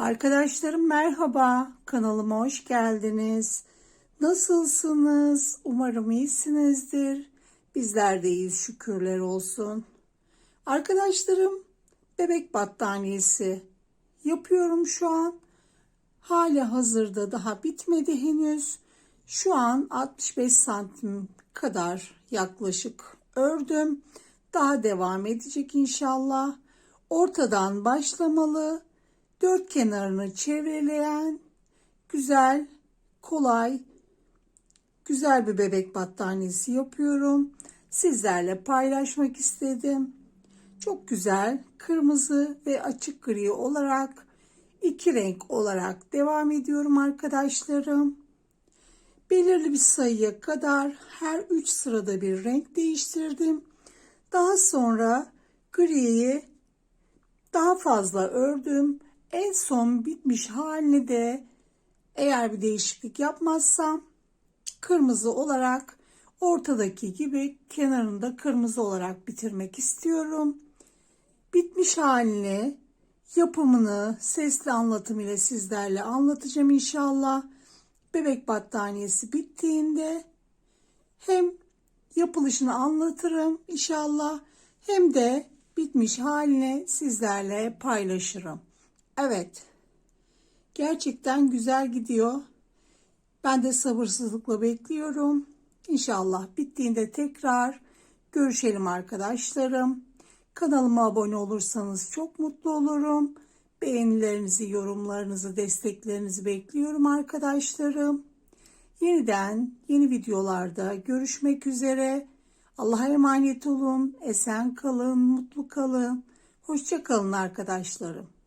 Arkadaşlarım merhaba, kanalıma hoş geldiniz. Nasılsınız? Umarım iyisinizdir. Bizler de iyiyiz şükürler olsun. Arkadaşlarım bebek battaniyesi yapıyorum şu an. Hala hazırda daha bitmedi henüz. Şu an 65 santim kadar yaklaşık ördüm. Daha devam edecek inşallah. Ortadan başlamalı. Dört kenarını çevreleyen güzel, kolay, güzel bir bebek battaniyesi yapıyorum. Sizlerle paylaşmak istedim. Çok güzel kırmızı ve açık gri olarak iki renk olarak devam ediyorum arkadaşlarım. Belirli bir sayıya kadar her üç sırada bir renk değiştirdim. Daha sonra griyi daha fazla ördüm. En son bitmiş halini de eğer bir değişiklik yapmazsam kırmızı olarak ortadaki gibi kenarında kırmızı olarak bitirmek istiyorum. Bitmiş halini yapımını sesli anlatım ile sizlerle anlatacağım inşallah. Bebek battaniyesi bittiğinde hem yapılışını anlatırım inşallah hem de bitmiş halini sizlerle paylaşırım. Evet. Gerçekten güzel gidiyor. Ben de sabırsızlıkla bekliyorum. İnşallah bittiğinde tekrar görüşelim arkadaşlarım. Kanalıma abone olursanız çok mutlu olurum. Beğenilerinizi, yorumlarınızı, desteklerinizi bekliyorum arkadaşlarım. Yeniden yeni videolarda görüşmek üzere. Allah'a emanet olun. Esen kalın, mutlu kalın. Hoşça kalın arkadaşlarım.